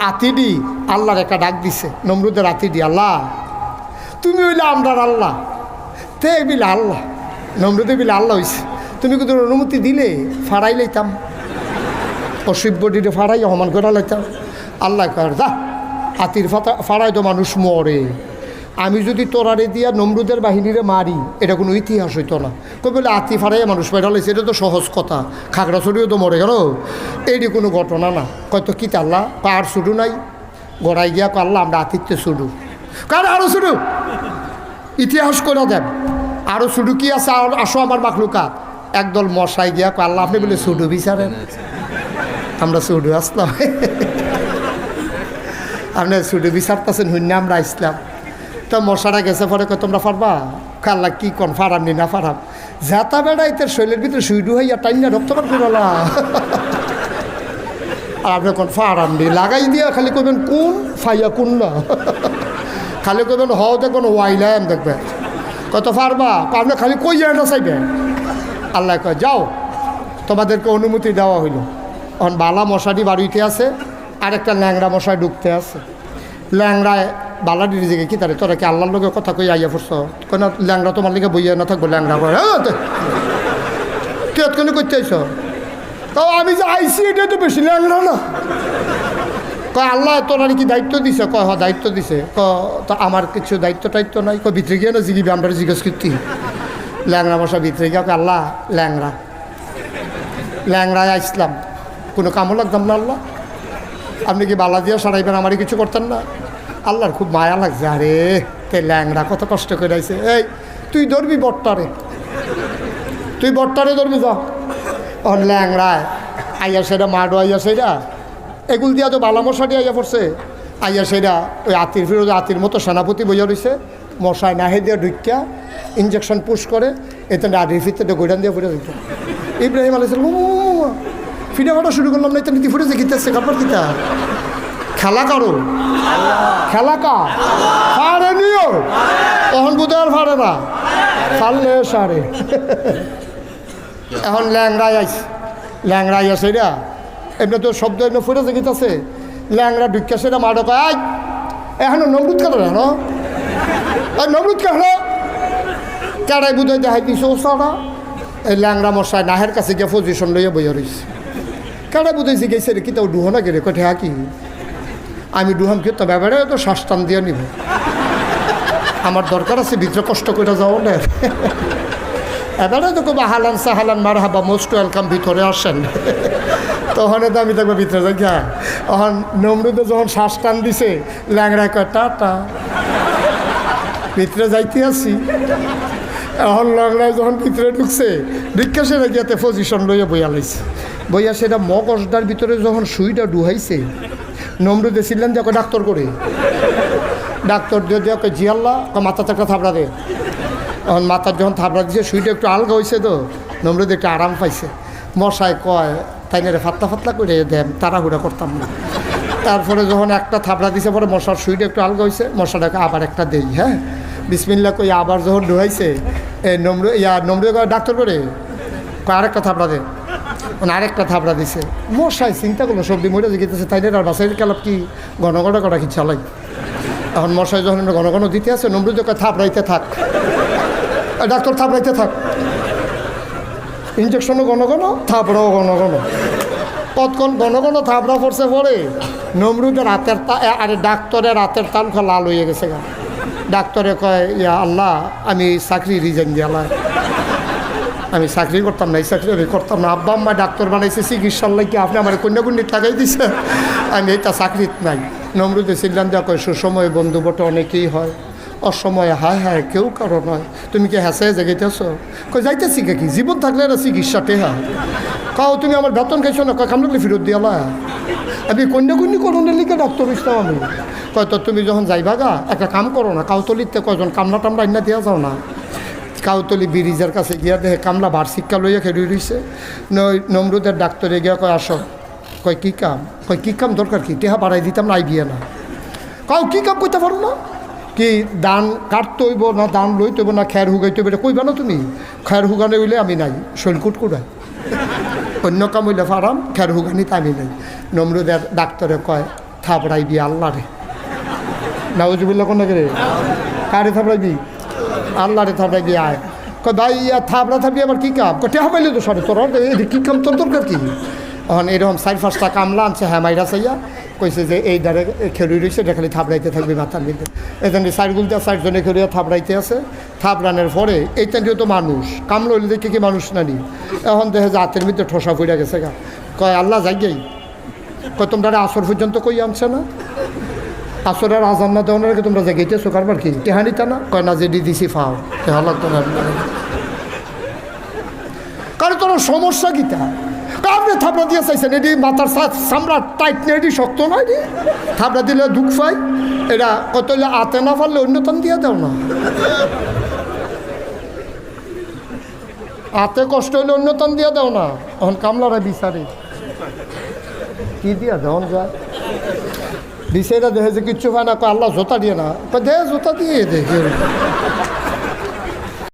আতিডি, আল্লাহর একটা ডাক দিছে, নমরুদের আতিডি, আল্লাহ। তুমি হইলে আমরার আল্লাহ, তে বিলে আল্লাহ, নমরুদে বিলে আল্লাহ হয়েছে তুমি কিন্তু অনুমতি দিলে? ফাড়াই লাইতাম। অসভ্য ডিরে ফাড়াই অমান করে লাইতাম। আল্লাহ কর যা হাতির ফাড়াই তো মানুষ মরে। আমি যদি তোরারে দিয়া নমরুদের বাহিনীরে মারি এটা কোনো ইতিহাস হইতো না। কই বলে আতি ফাড়াইয়া মানুষ মেরা লাইছে এটা তো সহজ কথা। খাগড়া খাগড়াছড়িও তো মরে গেল। এইটি কোনো ঘটনা না। কয়তো কি আল্লাহ আর শুরু নাই। গড়াই গিয়া আল্লাহ আমরা আতিথ্য শুরু কারণ আরও শুরু ইতিহাস করে দেন। আরও শুধু কি আছে? আসো আমার মাখলুকা একদল মশাই গিয়া কয়, আল্লাহ আপনি বলে সুডু বিচারেন। আমরা সুডু আসলাম। আপনি সুডু বিচারতেছেন হুন্য আমরা আসলাম। তো মশারা গেছে, পরে তোমরা পারবা কাল্লা, কি কন, ফারাম নি না, ফারাম। যাতা বেড়া ইতার শৈলের ভিতরে সুইডু হইয়া টাইনা রক্তপাত করলা আর আপনি কোন, ফারাম নি। লাগাই দিয়া খালি কইবেন, কোন ফাইয়া কোন না? খালি কইবেন, হও দেখবেন ওয়াইলাম দেখবে। কত পারবা আপনি খালি কই না চাইবে। আল্লাহ কয়, যাও, তোমাদেরকে অনুমতি দেওয়া হইল। এখন বালা মশারি বাড়িতে আছে আর একটা ল্যাংড়া মশাই ঢুকতে আছে। ল্যাংড়ায় বালাডির দিকে কি তারে? তোরা কি আল্লাহর লোকের কথা কই আইয়া পড়ছ কেন ল্যাংড়া তোমার লিগে বইয়া না থাকব, ল্যাংড়া করে হ্যাঁ তুই এতক্ষণ করতে আইস তাও আমি যে আইসি এটা তো বেশি ল্যাংড়া না। কয়, আল্লাহ তোর কি দায়িত্ব দিছে? কয়, হ, দায়িত্ব দিছে। ক তো আমার কিছু দায়িত্ব টাইত্ব নাই। কয়, ভিতরে গিয়ে না জিগিবি, আমরা জিজ্ঞেস করতি। ল্যাংরা মশা ভিতরে গিয়ে আল্লাহ ল্যাংরা ল্যাংরায় আসলাম কোনো কামও লাগতাম না, আল্লাহ। আপনি কি বালা দিয়া সরাইবেন? আমারই কিছু করতেন না? আল্লাহর খুব মায়া লাগছে, আরে, তে ল্যাংরা কত কষ্ট করে আইছে। এই, তুই ধরবি বট্টারে? তুই বট্টারে ধরবি যা। অন ল্যাংরায় আইয়া সেটা মাডো আইয়া সেটা এগুল দিয়া তো বালা মশাটি আইয়া পড়ছে। আইয়া সেটা ওই আতির ফিরোজ, আতির মতো সেনাপতি বইয়া রয়েছে মশায় নাহে দিয়া ঢুকিয়া ইঞ্জেকশন পুশ করে, এতে আডির ফিরতে গোডান দিয়ে ফুটে দিত ইব্রাহিম আলাইস ফিরে কাটা শুরু করলাম, না এটা নীতি ফুটেছে গীতাছে কাপড় গীতা খেলা কারও। খেলা কা নিও। তখন আর ফাড়ে না। ফাড়লে সারে এখন ল্যাংড়াই আইস। ল্যাংড়াই আছে রা এমনি তো শব্দ এমনি ফুটেছে গীতাছে ল্যাংড়া ঢুকিয়া সেটা মারো কয়, আই, এখন নমরুদ কেন না? নমরুদ কেন কেড়াই বুঝাই দেখাই দিছে সারা এই ল্যাংড়া মশাই নাহের কাছে গিয়ে পজিশন লইয়া বইয়া রয়েছে কেড়াই বুঝাইছে গেছে রে কি তাও ডুহো না গেলে কঠে কি? আমি ডুহাম তো ব্যাপারে তো টান দিয়ে নিব। আমার দরকার আছে ভিতরে কষ্ট করে যাও না। এবারে তো খুব হালান সাহালান মার হাবা মোস্ট ওয়েলকাম ভিতরে আসেন। তখন তো আমি দেখব ভিতরে যাই হ্যাঁ তখন নমরুদে যখন শ্বাস টান দিছে ল্যাংড়া কয় টাটা ভিতরে যাইতে আসি। এখন ল্যাংড়ায় যখন ভিতরে ঢুকছে ঢুকে সেটা গিয়াতে পজিশন লইয়া বইয়া লাইছে। বইয়া সেটা মগজটার ভিতরে যখন সুইটা ডুহাইছে নমরুদে ছিলেন যে ওকে ডাক্তার করে। ডাক্তার দিয়ে দিয়ে ওকে জিয়াল্লা ওকে মাথাতে একটা থাবড়া দে। এখন মাথার যখন থাবড়া দিছে সুইটা একটু আলগা হয়েছে তো, নমরুদ একটু আরাম পাইছে। মশায় কয় তাই না রে ফাতলা ফাতলা করে দেন, তাড়াহুড়া করতাম না। তারপরে যখন একটা থাবড়া দিছে, পরে মশার সুইটা একটু আলগা হয়েছে মশাটাকে আবার একটা দেই হ্যাঁ? বিসমিল্লা কই, আবার যখন ডুহাইছে এই নম্র ইয়া নম্র ডাক্তার করে? আরেকটা থাবড়া দে। মানে আরেকটা থাবড়া দিছে। মশাই, চিন্তা করল, সবজি মরে জিগেতেছে তাই আর বাসাই কালাপ কি ঘন ঘন করা কি চালাই এখন মশাই যখন ঘন ঘন দিতে আছে নম্র কয়, থাপড়াইতে থাক। ডাক্তার, থাপড়াইতে থাক। ইঞ্জেকশনও ঘন ঘন, থাপড়াও ঘন ঘন। কতক্ষণ ঘন ঘন থাপড়া পড়ছে পরে? নমরুদের রাতের তা আরে ডাক্তারের রাতের তালখা লাল হয়ে গেছে গা। ডাক্তারে কয়, ইয়া আল্লাহ, আমি চাকরি রিজাইন দিয়ালাই আমি চাকরি করতাম না, এই চাকরি আমি করতাম না। আব্বা আম্মা ডাক্তার বানাইছে, চিকিৎসার লাগে আপনি আমার কন্যাকুণ্ডি টাকাই দিছে। আমি এটা চাকরিত নাই। নমরুদে ছিলাম যা কয়, সুসময় বন্ধু বটে, অনেকেই হয়। অসময়ে হায় হায়, কেউ কারও নয়। তুমি কি হেসে জেগেতেছ কই যাইতেছি কি? জীবন থাকলে না চিকিৎসাতে হ্যাঁ। কাও, তুমি আমার বেতন খাইছো না? কয় কামড়লে ফেরত দিয়ালা আমি কন্যাকুণ্ডি করোনের লিখে ডাক্তার ইসলাম আমি। কয়, তো তুমি যখন যাইবা গা, একটা কাম করো না। কাউ কাউতলিতে কয়জন কামলা টামলা ইন্না দিয়া যাও না। কাউতলি ব্রিজের কাছে গিয়া দেখে কামলা শিক্ষা লইয়া খেড়ি রইছে। নমরুদের ডাক্তারে গিয়া কয়, আসো। কয়, কী কাম? কয়, কী কাম দরকার কি? টেহা বাড়াই দিতাম না আইবিয়া না। কাউ কী কাম করতে পারো না? কি, দান কাটতে হইব না, দান লইতে হইব না খ্যার হুগাইতে হইব এটা কইবা না তুমি খ্যার হুগানে হইলে আমি নাই, শৈলকুট কুড়াই অন্য কাম হইলে ফারাম খ্যার হুগানিতে আমি নাই। নমরুদের ডাক্তারে কয়, থাপড়াইবি আল্লাহ রে নাউজুবিল্লা কোন রে। কারে থাপড়াইবি? আল্লাহ রে থাপড়াইবি আয়। কয় ভাই ইয়া থাপড়া থাপড়ি আবার কী কাম? কটে হাবাইলে তো সরে তোর কী কাম, তোর দরকার কি? এখন এরকম চার পাঁচটা কামলা আনছে হ্যাঁ মাইরা চাইয়া। কইছে যে, এই দ্বারে খেলুই রয়েছে এটা খালি থাপড়াইতে থাকবে মাথার মধ্যে। এখানে চার গুলতে চারজনে খেলুয়া থাপড়াইতে আছে। থাপড়ানোর পরে এই তো মানুষ কামলা হইলে দেখে কি মানুষ না নি এখন দেখে যে হাতের মধ্যে ঠসা পড়ে গেছে গা। কয়, আল্লাহ যাই যাই কয়, তোমরা আসর পর্যন্ত কই আনছে না? আসরের আজান না দেওয়ার আগে তোমরা জেগেইতেছো কারবার কি? টেহানিতা না? কয়, না, যে দিছি ফাও তেহা লাগতো কারণ তোর সমস্যা কিতা আপনি থাপড়া দিয়ে চাইছেন? এটি মাথার সামরা টাইট নিয়ে এটি শক্ত নয় এটি থাপড়া দিলে দুঃখ পাই। এটা কত আতে না পারলে অন্যতম দিয়ে দাও না। আতে কষ্ট হইলে অন্যতম দিয়ে দাও না। এখন কামলারা বিচারে। কি দিয়া দেওয়ান যায় বিষয়টা দেখে যে কিচ্ছু পায় না আল্লাহ জোতা দিয়ে না। কয় দে জোতা দিয়ে দে।